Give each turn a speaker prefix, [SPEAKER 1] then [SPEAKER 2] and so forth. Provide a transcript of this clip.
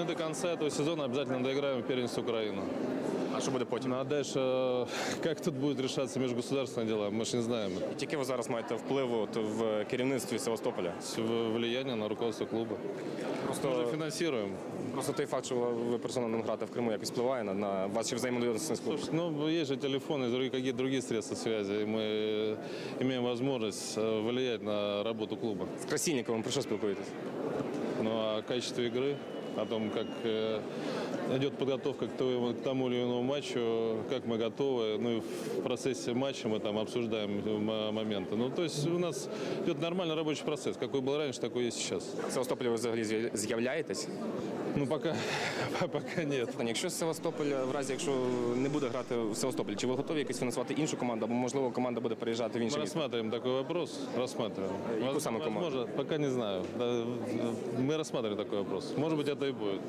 [SPEAKER 1] мы до конца этого сезона обязательно доиграем в первенство Украины.
[SPEAKER 2] А що буде потім?
[SPEAKER 1] Ну а дальше, э, как тут будет решаться межгосударственные дела, мы же не знаем.
[SPEAKER 2] Яке ви зараз маєте впливу от в керівництві Севастополя?
[SPEAKER 1] С- Влияние на руководство клуба. Мы же
[SPEAKER 2] Просто,
[SPEAKER 1] финансируем.
[SPEAKER 2] просто той факт, що ви персонально грати в Криму, якось впливає на, на ваші взаємодіяльності з клубом?
[SPEAKER 1] Слушай, ну есть же телефоны, другие, какие другие средства связи. и Мы э, имеем возможность э, влиять на работу клуба.
[SPEAKER 2] З Красильниковим про що спілкуєтесь?
[SPEAKER 1] Ну а о качестве игры, О том, как э, идет подготовка к тому, к тому или иному матчу, как мы готовы. Ну и в процессе матча мы там обсуждаем м- моменты. Ну то есть у нас идет нормальный рабочий процесс. Какой был раньше, такой есть сейчас.
[SPEAKER 2] В Севастополі ви взагалі з'яв- з'являєтесь?
[SPEAKER 1] Ну пока, пока нет.
[SPEAKER 2] Питання, Якщо Севастополь, в разі якщо не буде грати в Севастополі, чи ви готові якось фінансувати іншу команду, або можливо команда буде переїжджати в інше
[SPEAKER 1] Мы
[SPEAKER 2] місто?
[SPEAKER 1] рассматриваем такой вопрос. Рассматриваем.
[SPEAKER 2] Какую
[SPEAKER 1] Воз-
[SPEAKER 2] самую команду?
[SPEAKER 1] Возможно, пока не знаю. Да, Мы рассматриваем такой вопрос. Может быть, это и будет.